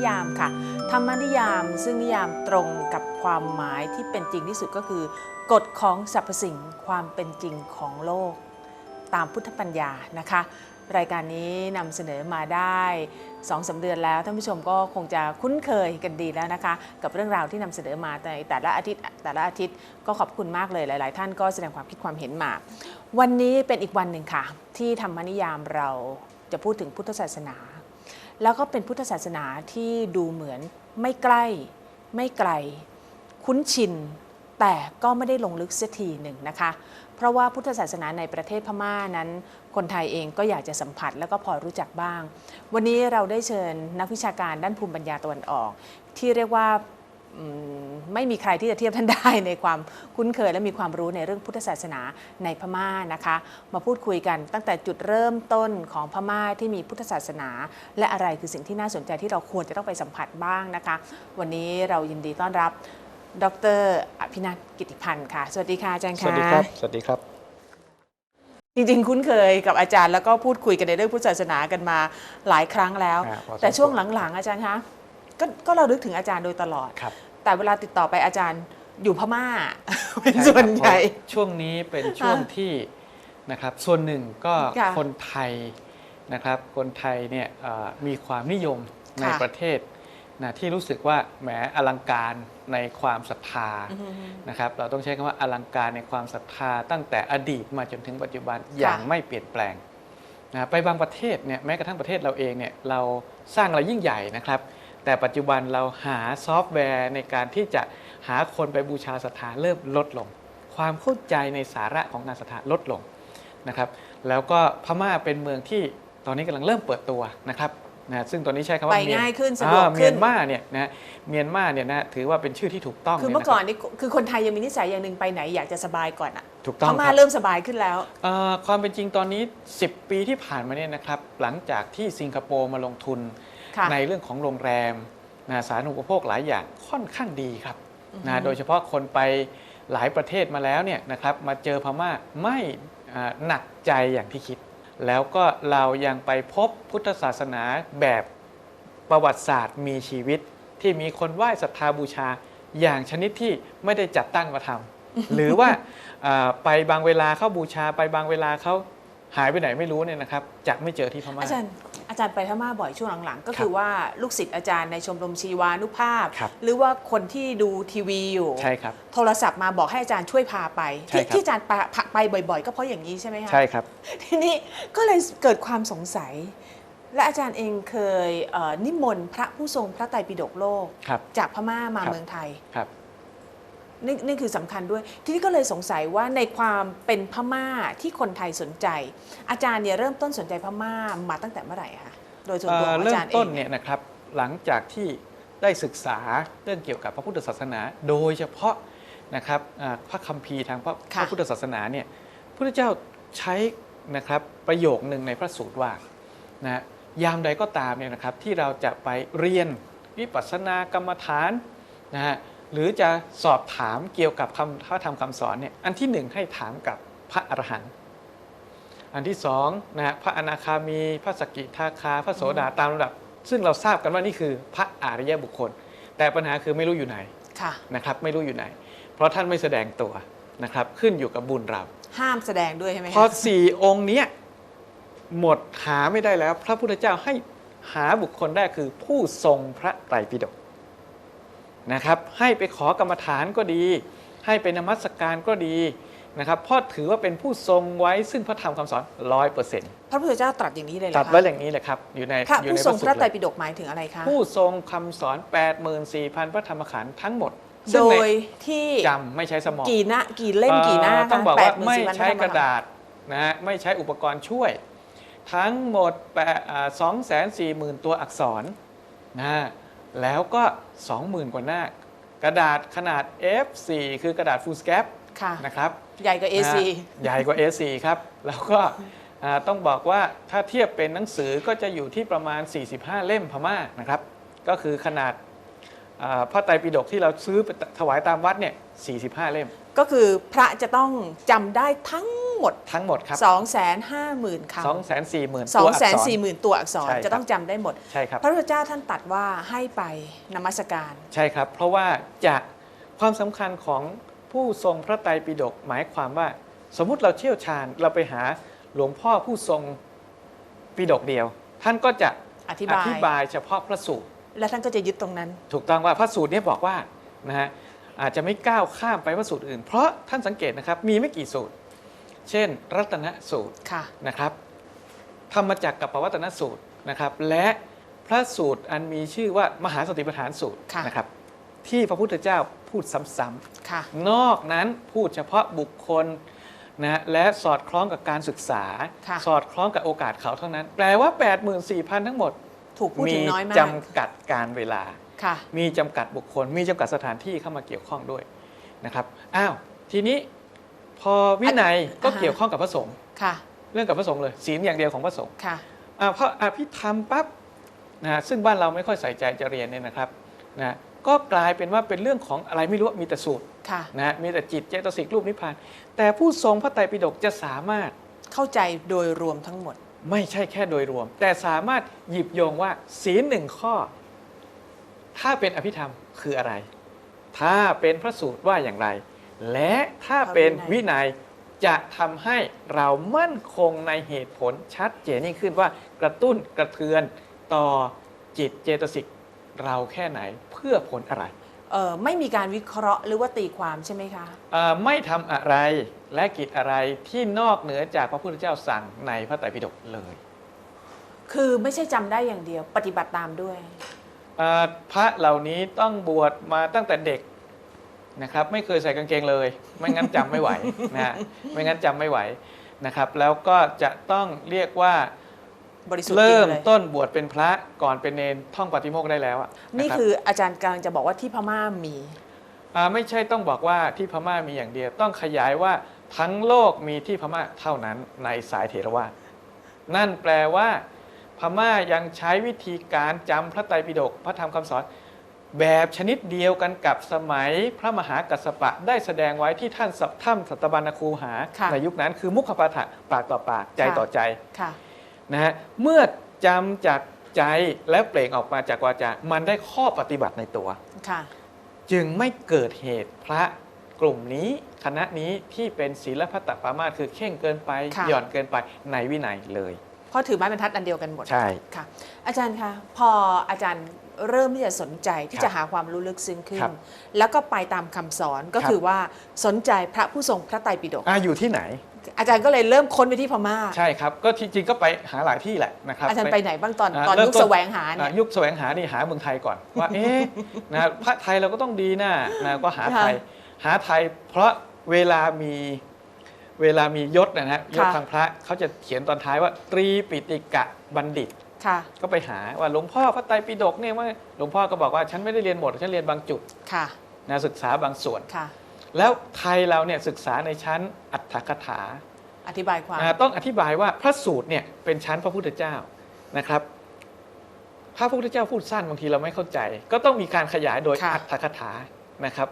ธรรมนิยามค่ะ ธรรมนิยาม ซึ่งนิยามตรงกับความหมายที่เป็นจริงที่สุดก็คือกฎของสรรพสิ่งความเป็นจริงของโลก ตามพุทธปัญญานะคะ รายการนี้นำเสนอมาได้2อสาเดือนแล้วท่านผู้ชมก็คงจะคุ้นเคยกันดีแล้วนะคะ กับเรื่องราวที่นำเสนอมาในแต่ละอาทิตย์แต่ละอาทิตย์ก็ขอบคุณมากเลยหลาย ๆ ท่านก็แสดงความคิดความเห็นมา วันนี้เป็นอีกวันหนึ่งค่ะ ที่ธรรมนิยามเราจะพูดถึงพุทธศาสนา แล้วก็เป็นพุทธศาสนาที่ดูเหมือนไม่ใกล้ ไม่ไกล คุ้นชิน แต่ก็ไม่ได้ลงลึกเสียทีหนึ่งนะคะ เพราะว่าพุทธศาสนาในประเทศพม่านั้น คนไทยเองก็อยากจะสัมผัสแล้วก็พอรู้จักบ้าง วันนี้เราได้เชิญนักวิชาการด้านภูมิปัญญาตะวันออก ที่เรียกว่า ไม่มีใครที่จะเทียบท่านได้ในความคุ้นเคยและมีความรู้ในเรื่องพุทธศาสนาในพม่านะคะ มาพูดคุยกันตั้งแต่จุดเริ่มต้นของพม่าที่มีพุทธศาสนา และอะไรคือสิ่งที่น่าสนใจที่เราควรจะต้องไปสัมผัสบ้างนะคะ วันนี้เรายินดีต้อนรับ ดรอภินัทกิติพันธ์ค่ะ สวัสดีค่ะอาจารย์สค่ะวัสดีครับ สวัสดีครับ จริงๆ คุ้นเคยกับอาจารย์แล้วก็พูดคุยกันในเรื่องพุทธศาสนากันมาหลายครั้งแล้ว อ่าพอสมควร แต่ช่วงหลังๆ อาจารย์คะก็ก็เราลึกถึงอาจารย์โดยตลอด ครับ แต่เวลาติดต่อไปอาจารย์อยู่พม่าเป็นส่วนใหญ่ช่ครับเพราะช่วงนี้เป็นช่วงที่นะครับส่วนหนึ่งก็ค่ะคนไทยนะครับ คนไทยเนี่ยเอ่อมีความนิยมในค่ะประเทศนะที่รู้สึกว่าแหมอลังการในความศรัทธาอือฮึนะครับเราต้องใช้คำว่าอลังการในความศรัทธา ตั้งแต่อดีตมาจนถึงปัจจุบันอย่างไม่เปลี่ยนแปลงนะไปบางประเทศเนี่ยแม้กระทั่งประเทศเราเองเนี่ยเราสร้างอะไรยิ่งใหญ่นะครับ แต่ปัจจุบันเราหาซอฟต์แวร์ในการที่จะหาคนไปบูชาศรัทธาเริ่มลดลง ความเข้าใจในสาระของการศรัทธาลดลงนะครับ แล้วก็พม่าเป็นเมืองที่ตอนนี้กำลังเริ่มเปิดตัวนะครับนะซึ่งตอนนี้ใช้คำว่าไปเมีง่ายขึ้นสะดวกอ่าขึ้นเมียนมาเนี่ยนะเมียนมาเนี่ยนะถือว่าเป็นชื่อที่ถูกต้องคือลยเมื่อนะรับก่อนนี่คือคนไทยยังมีนิสัยอย่างหนึ่งไปไหนอยากจะสบายก่อนอะถูกพต้องม่าครับเริ่มสบายขึ้นแล้วเอ่อความเป็นจริงตอนนี้ 10 ปีที่ผ่านมาเนี่ยนะครับหลังจากที่สิงคโปร์มาลงทุนค่ะ ในเรื่องของโรงแรมนะสาธารณูปโภคหลายอย่างค่อนข้างดีครับนะโดยเฉพาะคนไปหลายประเทศมาแล้วเนี่ยนะครับมาเจอพม่าไม่อ่าหนักใจอย่างที่คิด แล้วก็เรายังไปพบพุทธศาสนาแบบประวัติศาสตร์มีชีวิต ที่มีคนไหว้ศรัทธาบูชาอย่างชนิดที่ไม่ได้จัดตั้งมาทำหรือว่าอ่าไปบางเวลาเขาบูชาไปบางเวลาเขาหายไปไหนไม่รู้เนี่ยนะครับจะไม่เจอที่พม่าอาจารย์อา จารย์ไปพม่าบ่อยช่วงหลังๆ ก็ครับคือว่าลูกศิษย์อาจารย์ในชมรมชีวานุภาพครับหรือว่าคนที่ดูทีวีอยู่ใช่ครับโทรศัพท์มาบอกให้อาจารย์ช่วยพาไปใช่ที่ครับที่อาจารย์ไปไปบ่อยๆ ก็เพราะอย่างนี้ใช่ไหมคะใช่ครับทีนี้ก็เลยเกิดความสงสัย และอาจารย์เองเคยเอ่อนิมนต์พระผู้ทรงพระไตรปิฎกโลกครับจากพม่ามาครับเมืองไทยครับนี่นี่คือสำคัญด้วย ทีนี้ก็เลยสงสัยว่าในความเป็นพม่าที่คนไทยสนใจ อาจารย์เนี่ยเริ่มต้นสนใจพม่ามาตั้งแต่เมื่อไหร่คะโดยส่วนตัวของเริ่อามจารย์เอต้นงเนี่ยนะครับหลังจากที่ได้ศึกษาเรื่องเกี่ยวกับพระพุทธศาสนา โดยเฉพาะนะครับอ่าพระคัมภีร์ทางพระค่ะพระพุทธศาสนาเนี่ยพระพุทธเจ้าใช้นะครับประโยคหนึ่งในพระสูตรว่านะยามใดก็ตามเนี่ยนะครับที่เราจะไปเรียนวิปัสสนากรรมฐานนะฮะหรือจะสอบถามเกี่ยวกับคำพระธรรมคำสอนเนี่ยอันที่หนึ่งให้ถามกับพระอรหันต์ อันที่สองนะฮะพระอนาคามี พระสกิทาคา พระโสดาตามลำดับ ซึ่งเราทราบกันว่านี่คือพระอริยบุคคล แต่ปัญหาคือไม่รู้อยู่ไหนค่ะนะครับไม่รู้อยู่ไหน เพราะท่านไม่แสดงตัวนะครับขึ้นอยู่กับบุญเราห้ามแสดงด้วยใช่ไหมพอคะสี่องค์เนี้ยหมดหาไม่ได้แล้ว พระพุทธเจ้าให้หาบุคคลได้คือผู้ทรงพระไตรปิฎกนะครับให้ไปขอกรรมฐานก็ดี ให้ไปนมัสการก็ดี นะครับเพราะถือว่าเป็นผู้ทรงไว้ซึ่งพระธรรมคำสอนร้อยเปอร์เซ็นต์พระพุทธเจ้าตรัสอย่างนี้เลยเหรอตัดคะไว้อย่างนี้เลยครับอยู่ในพระอยู่ผู้ในทรงพสูระตไตรเลยปิฎกหมายถึงอะไรคะผู้ทรงคำสอน 84,000 พระธรรมขันธ์ทั้งหมดโดซึ่งในยที่จำไม่ใช้สมองกี่หน้ากี่เล่มกี่หน้าเอ่อคะต้องบอกว่า84,000ไม่ใช้พธมกระดาษนะฮะไม่ใช้อุปกรณ์ช่วย ทั้งหมดแปดสองแสนสี่หมื่นตัวอักษรนะฮะแล้วก็ 20,000 กว่าหน้ากระดาษขนาด F4 คือกระดาษ full scap ค่ะ นะครับใหญ่กว่า AC นะฮะใหญ่กว่า A4 ครับ แล้วก็อ่าต้องบอกว่าถ้าเทียบเป็นหนังสือก็จะอยู่ที่ประมาณ 45 เล่มพม่านะครับ ก็คือขนาดอ่าพระไตรปิฎกที่เราซื้อไปถวายตามวัดเนี่ย 45 เล่ม ก็คือพระจะต้องจำได้ทั้งหมดทั้งหมดครับ 2 5 0 0 0 0คำ2 4 0 0 0 0สตัอวงอักแสนษรสี่หมื่นตัวอักษรใช่ครับจะต้องจำได้หมด ใช่ครับ พระพุทธเจ้าท่านตรัดว่าให้ไปนมัสการ ใช่ครับ เพราะว่าจากความสำคัญของ ผู้ทรงพระไตรปิฎกหมายความว่า สมมุติเราเชี่ยวชาญเราไปหาหลวงพ่อผู้ทรงปิฎกเดียว ท่านก็จะอธิบายอธิบายเฉพาะพระสูตร และท่านก็จะยึดตรงนั้น ถูกต้องว่าพระสูตรเนี้บอกว่านะฮะอาจจะไม่ก้าวข้ามไปพระสูตรอื่น เพราะท่านสังเกตนะครับมีไม่กี่สูตร เช่น รัตนสูตรค่ะนะครับธรรมจักรกับปวัตนสูตรนะครับและพระสูตรอันมีชื่อว่ามหาสติปัฏฐานสูตรค่ะนะครับที่พระพุทธเจ้า พูดซ้ำค่ะๆนอกนั้นพูดเฉพาะบุคคลนะและสอดคล้องกับการศึกษาค่ะสอดคล้องกับโอกาสเขาเท่านั้น แปลว่า 84,000 ทั้งหมด ถูกพูดมีถึงน้อยมากจำกัดการเวลาค่ะมีจำกัดบุคคล มีจำกัดสถานที่เข้ามาเกี่ยวข้องด้วยนะครับ อ้าว ทีนี้พอวินัยก็อ่าฮะเกี่ยวข้องกับพระสงฆ์ค่ะเรื่องกับพระสงฆ์เลยศีลอย่างเดียวของพระสงฆ์ค่ะอ่าพออภิธรรมปั๊บนะฮะซึ่งบ้านเราไม่ค่อยใส่ใจจะเรียนเนี่ยนะครับนะ ก็กลายเป็นว่าเป็นเรื่องของอะไรไม่รู้มีแต่สูตรค่ะนะฮะมีแต่จิตเจตสิกรูปนิพพาน แต่ผู้ทรงพระไตรปิฎกจะสามารถเข้าใจโดยรวมทั้งหมด ไม่ใช่แค่โดยรวม แต่สามารถหยิบโยงว่าศีลหนึ่งข้อ ถ้าเป็นอภิธรรมคืออะไร ถ้าเป็นพระสูตรว่าอย่างไร และถ้าเป็นวินัยจะทำให้เรามั่นคงในเหตุผลชัดเจนยิ่งขึ้นว่ากระตุ้นกระเทือนต่อจิตเจตสิก เราแค่ไหนเพื่อผลอะไรเอ่อไม่มีการวิเคราะห์หรือว่าตีความใช่ไหมคะ เอ่อไม่ทำอะไรและกิจอะไรที่นอกเหนือจากพระพุทธเจ้าสั่งในพระไตรปิฎกเลยคือไม่ใช่จำได้อย่างเดียว ปฏิบัติตามด้วย เอ่อพระเหล่านี้ต้องบวชมาตั้งแต่เด็กนะครับ ไม่เคยใส่กางเกงเลย ไม่งั้นจำไม่ไหวนะฮะไม่งั้นจำไม่ไหวนะครับ แล้วก็จะต้องเรียกว่า บริสุทธิ์จริเริ่งมเลยต้นบวชเป็นพระก่อนเป็นเนนท่องปฏิโมกข์ได้แล้วอะะนี่รับคืออาจารย์กำลังจะบอกว่าที่พม่ามีาไม่ใช่ต้องบอกว่าที่พม่ามีอย่างเดียว ต้องขยายว่าทั้งโลกมีที่พม่าเท่านั้นในสายเถรวาทนั่นแปลว่า พม่ายังใช้วิธีการจำพระไตรปิฎกพระธรรมคำสอน แบบชนิดเดียวกันกับสมัยพระมหากัสสปะได้แสดงไว้ที่ท่านสัตถ้ำสัตบัญญคูหาค่ะในยุคนั้นคือมุขปาฐะปากต่อปากใจค่ะต่อใจ ค่ะ นะฮะเมื่อจำจากใจและเปล่งออกมาจากวาจา มันได้ข้อปฏิบัติในตัว ค่ะจึงไม่เกิดเหตุพระกลุ่มนี้คณะนี้ที่เป็นศีลพัตตปรามาสคือเข่งเกินไป ค่ะ หย่อนเกินไปในวินัยเลย เพราะถือไม้บรรทัดอันเดียวกันหมด ใช่ ค่ะอาจารย์คะพออาจารย์เริ่มที่จะสนใจที่ครับจะหาความรู้ลึกซึ้งขึ้ครันบแล้วก็ไปตามคำสอนก็ครับ คือว่าสนใจพระผู้ทรงพระไตรปิฎกอ่าอยู่ที่ไหน อาจารย์ก็เลยเริ่มค้นไปที่พม่า ใช่ครับก็ที่จริงก็ไปหาหลายที่แหละนะครับอาจารย์ไปไหนบ้างตอนอ่าตอนเริ่มยุคต้นแสวงหาเนี่อ่ายยุคแสวงหานี่หาเมืองไทยก่อนว่าเอ๊ะนะพระไทยเราก็ต้องดีนะนะก็หาไทยหาไทย เพราะเวลามีเวลามียศนะฮะยศค่ะทางพระเขาจะเขียนตอนท้ายว่า ตรีปิติกะบัณฑิตค่ะก็ไปหาว่าหลวงพ่อพระไตรปิฎกเนี่ยว่าหลวงพ่อก็บอกว่าฉันไม่ได้เรียนหมดฉันเรียนบางจุดค่ะนะศึกษาบางส่วนค่ะ แล้วไทยเราเนี่ยศึกษาในชั้นอัตถกถาอธิบายความอ่าต้องอธิบายว่าพระสูตรเนี่ยเป็นชั้นพระพุทธเจ้านะครับพระพุทธเจ้าพูดสั้นบางทีเราไม่เข้าใจ ก็ต้องมีการขยายโดยค่ะอัตถกถานะครับ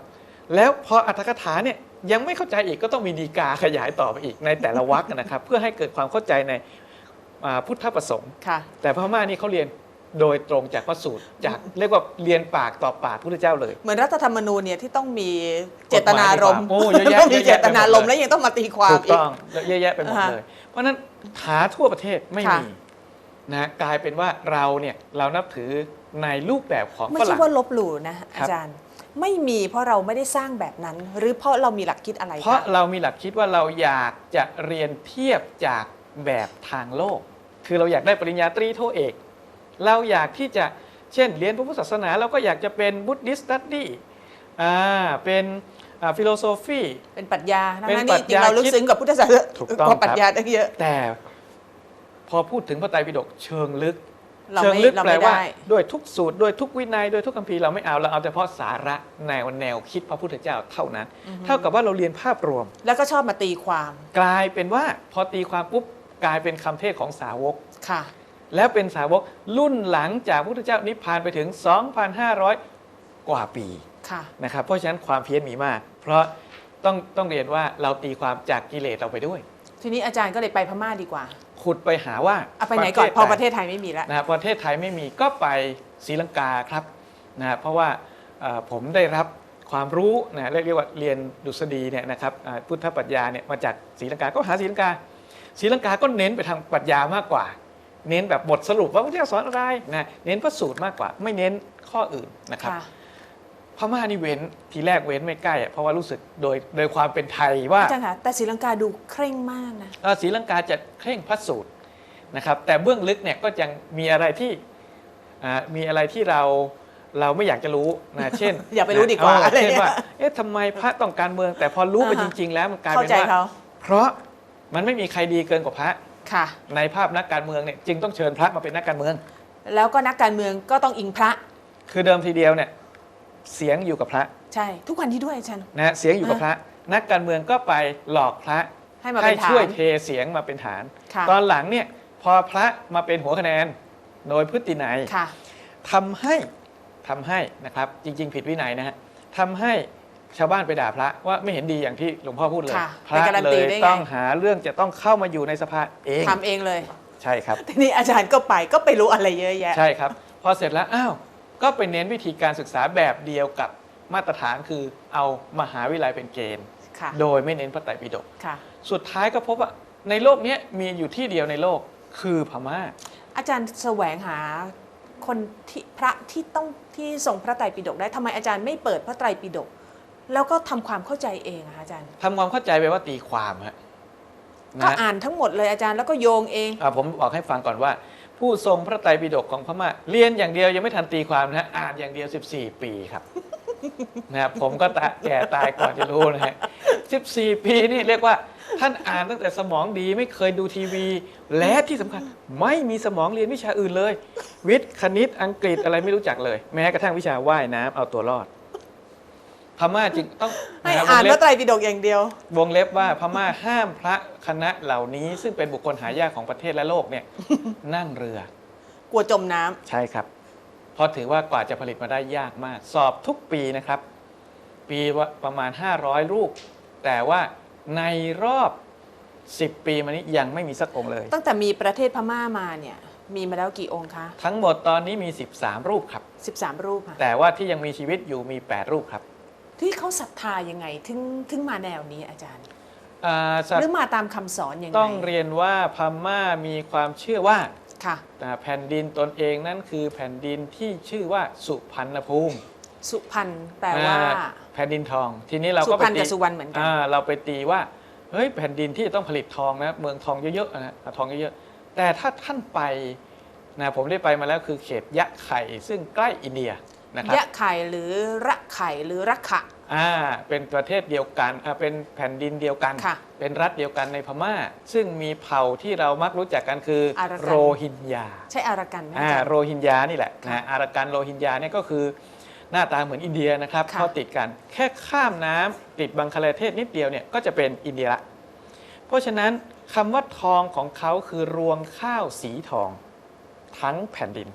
แล้วพออัตถกถาเนี่ยยังไม่เข้าใจอีกก็ต้องมีดีกาขยายต่อไปอีกในแต่ละวรรคนะครับ เพื่อให้เกิดความเข้าใจในอ่าพุทธประสงค์ค่ะแต่พม่านี่เขาเรียน โดยตรงจากพระสูตรจากเรียกว่าเรียนปากต่อปากพระพุทธเจ้าเลย เหมือนรัฐธรรมนูญเนี่ยที่ต้องมีเจตนารมณ์โอ้เยอะแยะต้องมีเยอะเจแยะตนารมณ์ไปหมดเลยแล้วยังต้องมาตีความถูกอีกต้องเยอะแยะไปหมดอ่าฮะเลย เพราะฉะนั้นหาทั่วประเทศไม่ค่ะมีนะกลายเป็นว่าเราเนี่ยเรานับถือในรูปแบบของไม่ฝใช่รั่งว่าลบหลู่นะคอารับจารย์ไม่มีเพราะเราไม่ได้สร้างแบบนั้น หรือเพราะเรามีหลักคิดอะไร เพราะคะเรามีหลักคิดว่าเราอยากจะเรียนเทียบจากแบบทางโลก คือเราอยากได้ปริญญาตรีโทเอก เราอยากที่จะเช่นเรียนพระพุทธศาสนา เราก็อยากจะเป็นบุต h ิสตัดดี้อ่าเป็นฟิโลโซฟีเป็นปรัชญาทั้งเป็นนั้นปรันี่ชจริงญาเราลึกซึ้งกับพุทธศาสนาถูกต้องกว่าปรัชครับญาตั้งเยอะ แต่พอพูดถึงพระไตรปิฎกเชิงลึกเราเชิงไม่ลึกเราแปลไม่ว่าได้ด้วยทุกสูตรด้วยทุกวินัยด้วยทุกคัมภีร์เราไม่เอาเราเอาแต่เฉพาะสาระแนวแนวคิดพระพุทธเจ้าเท่านั้น เท่ากับว่าเราเรียนภาพรวม แล้วก็ชอบมาตีความ กลายเป็นว่าพอตีความปุ๊บกลายเป็นคำเทศของสาวกค่ะ แล้วเป็นสาวกรุ่นหลังจากพระพุทธเจ้านิพพานไปถึง 2,500 กว่าปีค่ะนะครับเพราะฉะนั้นความเพี้ยนมีมาก เพราะต้องต้องเรียนว่าเราตีความจากกิเลสเราไปด้วย ทีนี้อาจารย์ก็เลยไปพม่าดีกว่า ขุดไปหาว่าเอาไปไหนก่อนศพอประเทศไทยไม่มีแล้วนะครับประเทศไทยไม่มีก็ไปศรีลังกาครับนะเพราะว่าเอ่อผมได้รับความรู้นะเรียกว่าเรียนดุษฎีเนี่ยนะครับอ่าพุทธปรัชญาเนี่ยมาจากศรีลังกาก็หาศรีลังกาศรีลังกาก็เน้นไปทางปรัชญามากกว่า เน้นแบบบทสรุปว่าพระพุทธเจ้าสอนอะไรนะเน้นพระสูตรมากกว่า ไม่เน้นข้ออื่นนะครับค่ะพม่านี่เว้นทีแรกเว้นไม่ใกล้อะเพราะว่ารู้สึกโดยโดยความเป็นไทยว่าอาจารย์คะแต่ศรีลังกาดูเคร่งมากนะเอ่อศรีลังกาจะเคร่งพระสูตรนะครับ แต่เบื้องลึกเนี่ยก็ยังมีอะไรที่อ่ามีอะไรที่เราเราไม่อยากจะรู้นะเช่น อย่าไปรู้ดีกว่าเอออะไรเช่นเนี่ยว่าเอ๊ะทำไมพระต้องการเมือง แต่พอรู้ไปอ่าจฮะริง ๆ แล้วมันกลายเข้าเป็นใจว่าเขาเพราะมันไม่มีใครดีเกินกว่าพระ ค่ะ ในภาพนักการเมืองเนี่ยจึงต้องเชิญพระมาเป็นนักการเมือง แล้วก็นักการเมืองก็ต้องอิงพระ คือเดิมทีเดียวเนี่ยเสียงอยู่กับพระใช่ ทุกวันนี้ด้วยอาจารย์ นะฮะเสียงอยู่กับพระ นักการเมืองก็ไปหลอกพระให้มาเป็นฐานช่วยเทเสียงมาเป็นฐาน ค่ะ ตอนหลังเนี่ยพอพระมาเป็นหัวคะแนนโดยพฤตินัย ค่ะ ทำให้ทำให้นะครับจริง ๆ ผิดวินัยนะฮะทำให้ ชาวบ้านไปด่าพระว่าไม่เห็นดีอย่างที่หลวงพ่อพูดเลย ค่ะพไประการันเลตียได้ไง ต้องหาเรื่องจะต้องเข้ามาอยู่ในสภาเองทำเองเลย ใช่ครับ ทีนี้อาจารย์ก็ไปก็ไปรู้อะไรเยอะแยะ ใช่ครับ พอเสร็จแล้ว อ้าว ก็ไปเน้นวิธีการศึกษาแบบเดียวกับมาตรฐานคือเอามหาวิทยาลัยเป็นเกณฑ์ ค่ะ โดยไม่เน้นพระไตรปิฎกค่ะ สุดท้ายก็พบว่าในโลกเนี้ยมีอยู่ที่เดียวในโลกคือพม่า อาจารย์แสวงหาคนที่พระที่ต้องที่ทรงพระไตรปิฎกได้ทำไมอาจารย์ไม่เปิดพระไตรปิฎก แล้วก็ทำความเข้าใจเองอะคะอาจารย์ ทำความเข้าใจไปว่าตีความฮะก็นะอ่านทั้งหมดเลยอาจารย์แล้วก็โยงเอง อะผมบอกให้ฟังก่อนว่า ผู้ทรงพระไตรปิฎกของพม่าเรียนอย่างเดียวยังไม่ทันตีความนะฮะอ่านอย่างเดียว 14 ปีครับ นะครับผมก็ตาแก่ตายก่อนจะรู้นะฮะ14 ปีนี่เรียกว่า ท่านอ่านตั้งแต่สมองดีไม่เคยดูทีวี และที่สำคัญไม่มีสมองเรียนวิชาอื่นเลย วิทย์คณิตอังกฤษอะไรไม่รู้จักเลย แม้กระทั่งวิชาว่ายน้ำเอาตัวรอด พม่าจริงต้องให้ะครับอ่านวงพเล็บระไตรปิฎกอย่างเดียว วงเล็บว่าพม่าห้ามพระคณะเหล่านี้ ซึ่งเป็นบุคคลหายากของประเทศและโลกเนี่ยนั่งเรือ กลัวจมน้ำใช่ครับ เพราะถือว่ากว่าจะผลิตมาได้ยากมาก สอบทุกปีนะครับ ปีว่าประมาณ 500 รูป แต่ว่าในรอบ 10 ปีมานี้ยังไม่มีสักองค์เลย ตั้งแต่มีประเทศพม่ามาเนี่ยมีมาแล้วกี่องค์คะ ทั้งหมดตอนนี้มี 13 รูปครับ 13 รูปค่ะแต่ว่าที่ยังมีชีวิตอยู่มี 8 รูปครับ ที่เขาศรัทธายังไงถึงถึงมาแนวนี้อาจารย์อ่าสัตหรือว์มาตามคำสอนยังไงต้องเรียนว่าพม่ามีความเชื่อว่าค่ะอ่าแผ่นดินตนเองนั่นคือแผ่นดินที่ชื่อว่าสุพรรณภูมิสุพรรณแปลว่า อ่แผ่นดินทอง ทีนี้เราสุก็พไปรรณตีกับสุวรรณเหมือนกัน อ่าเราไปตีว่าเฮ้ยแผ่นดินที่จะต้องผลิตทองนะเมืองทองเยอะๆนะทองเยอะๆแต่ถ้าท่านไปนะผมได้ไปมาแล้วคือเขตยะไข่ซึ่งใกล้อินเดีย นะครับยะไข่หรือระไข่หรือระขะ อ่าเป็นประเทศเดียวกันอ่าเป็นแผ่นดินเดียวกัน ค่ะเป็นรัฐเดียวกันในพม่า ซึ่งมีเผ่าที่เรามักรู้จักกันคืออารักัน โรฮิงญา ใช่อารากันไหมอาอ่าจารย์ โรฮิงญานี่แหละค่ะนะอารากันโรฮิงญาเนี่ยก็คือหน้าตาเหมือนอินเดียนะครับค่ะ เขาติดกัน แค่ข้ามน้ำติดบังคลาเทศนิดเดียวเนี่ยก็จะเป็นอินเดียละ เพราะฉะนั้นคำว่าทองของเขาคือรวงข้าวสีทอง ทั้งแผ่นดิน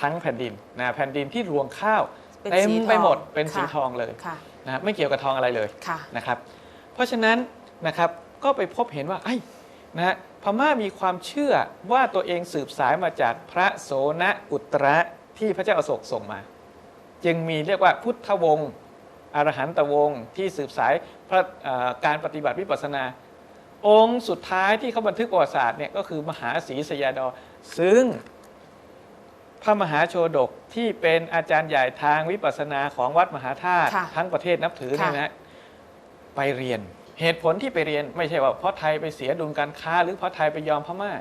ทั้งแผ่นดินนะแผ่นดินที่รวงข้าวเป็นเต็มสีทองไปหมดเป็นสีค่ะทองเลยค่ะนะไม่เกี่ยวกับทองอะไรเลยค่ะนะครับ เพราะฉะนั้นนะครับก็ไปพบเห็นว่าไอ้ยนะฮะพม่ามีความเชื่อว่าตัวเองสืบสายมาจากพระโสนอุตระที่พระเจ้าอโศกส่งมา จึงมีเรียกว่าพุทธวงศ์อรหันตวงศ์ที่สืบสายพระเอ่อการปฏิบัติวิปัสสนา องค์สุดท้ายที่เขาบันทึกประวัติศาสตร์เนี่ยก็คือมหาศรีสยาดอซึ่ง พระมหาโชดกที่เป็นอาจารย์ใหญ่ทางวิปัสสนาของวัดมหาธาตุค่ะทั้งประเทศนับถือเนี่ยนะไปเรียน เหตุผลที่ไปเรียนไม่ใช่ว่าเพราะไทยไปเสียดุลการค้า หรือเพราะไทยไปยอมพม่า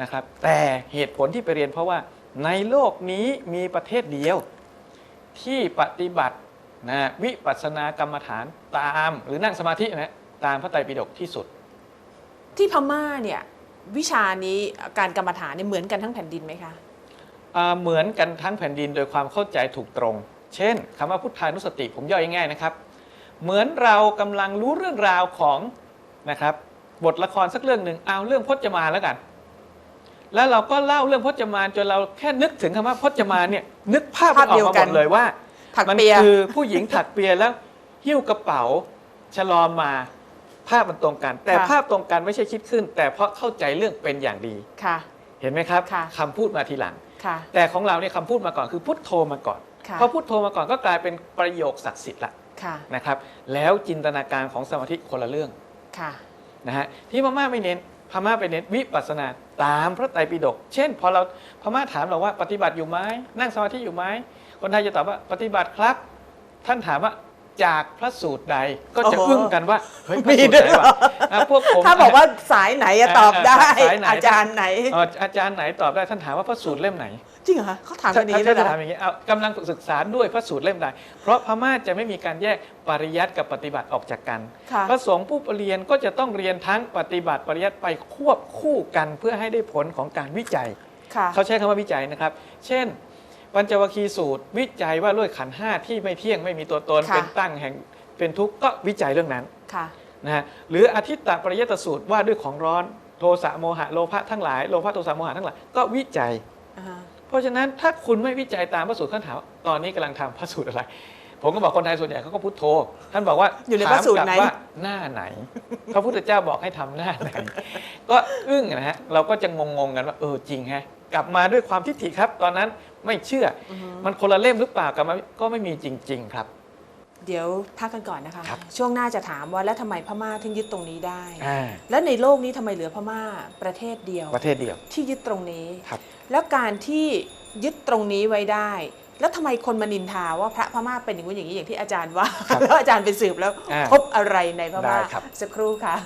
นะครับ แต่เหตุผลที่ไปเรียนเพราะว่าในโลกนี้มีประเทศเดียว ที่ปฏิบัตินะวิปัสสนากรรมฐานตามหรือนั่งสมาธินะตามพระไตรปิฎกที่สุด ที่พม่าเนี่ยวิชานี้การกรรมฐานเนี่ยเหมือนกันทั้งแผ่นดินไหมคะอ่า เหมือนกันทั้งแผ่นดินโดยความเข้าใจถูกตรง เช่นคำว่าพุทธานุสติผมย่อยง่ายๆนะครับ เหมือนเรากำลังรู้เรื่องราวของนะครับบทละครสักเรื่องหนึ่งเอาเรื่องพจมานแล้วกัน แล้วเราก็เล่าเรื่องพจมานจนเราแค่นึกถึงคำว่าพจมานเนี่ยนึกภาพมันออกมาหมดเลยว่าถักมัเปียคือผู้หญิงถักเปียแล้วหิ้วกระเป๋าฉลอมมาภาพมันตรงกัน แต่ค่ะภาพตรงกันไม่ใช่คิดขึ้น แต่เพราะเข้าใจเรื่องเป็นอย่างดีค่ะ เห็นไหมครับค่ะคำพูดมาทีหลัง ค่ะแต่ของเราเนี่ยคำพูดมาก่อนคือพุทโธมาก่อนค่ะพอพุทโธมาก่อนก็กลายเป็นประโยคศักดิ์สิทธิ์ละค่ะนะครับแล้วจินตนาการของสมาธิคนละเรื่องค่ะนะฮะที่พม่าไม่เน้นพม่าไปเน้นวิปัสสนาตามพระไตรปิฎกเช่น พอเราพม่าถามเราว่าปฏิบัติอยู่ไหมนั่งสมาธิอยู่ไหมคนไทยจะตอบว่าปฏิบัติครับ ท่านถามว่า จากพระสูตรใดก็จะโอ้โหอึ้งกันว่าเฮ้ยพระมีสูตรด้วยไหนเหรอวะอะพวกผมถ้าบอกว่าสายไหนอะตอบได้เออสายไหนอาจารย์ไหนเอ่ออาจารย์ไหนตอบได้ท่านถามว่าพระสูตรเล่มไหน จริงเหรอคะเขาถามกันนี้ถ้าเลยจะเหรอถามอย่างนี้เอากำลังศึกษาด้วยพระสูตรเล่มใดเพราะพม่าจะไม่มีการแยกปริยัติกับปฏิบัติออกจากกัน ค่ะ พระสงฆ์ผู้เรียนก็จะต้องเรียนทั้งปฏิบัติปริยัติไปควบคู่กันเพื่อให้ได้ผลของการวิจัย ค่ะ เขาใช้คำว่าวิจัยนะครับ เช่น ปัญจวัคคีย์สูตร วิจัยว่าด้วยขันธ์ห้าที่ไม่เที่ยงไม่มีตัวตนค่ะ เป็นตั้งแห่งเป็นทุกข์ก็วิจัยเรื่องนั้นค่ะ นะฮะหรืออธิตตปริยตสูตรว่าด้วยของร้อนโทสะโมหะโลภะทั้งหลายโลภะโทสะโมหะทั้งหลายก็วิจัย อ่า เพราะฉะนั้นถ้าคุณไม่วิจัยตามพระสูตรท่านถามว่าตอนนี้กำลังทำพระสูตรอะไร ผมก็บอกคนไทยส่วนใหญ่เขาก็พุทโธท่านบอกว่าอยู่ในพระสูตรไหน ถามกลับว่าหน้าไหน พระพุทธเจ้าบอกให้ทำหน้าไหน ก็อึ้งนะฮะเราก็จะงงๆกันว่าเออจริงฮะกลับมาด้วยความทิฏฐิครับ ตอนนั้น ไม่เชื่ออมันคนละเล่มหรือเปล่ากลับมาก็ไม่มีจริง ๆ ครับ เดี๋ยวพักกันก่อนนะคะ ครับช่วงหน้าจะถามว่าแล้วทำไมพม่าถึงยึดตรงนี้ได้ อ่า แล้วในโลกนี้ทำไมเหลือพม่าประเทศเดียว ประเทศเดียว ที่ยึดตรงนี้ ครับ แล้วการที่ยึดตรงนี้ไว้ได้ แล้วทำไมคนมานินทาว่าพระพม่าเป็นอย่างนู้นอย่างนี้อย่างที่อาจารย์ว่า ครับแล้วอาจารย์ไปสืบแล้วอ่าพบอะไรในพม่าได้ครับ สักครู่ค่ะ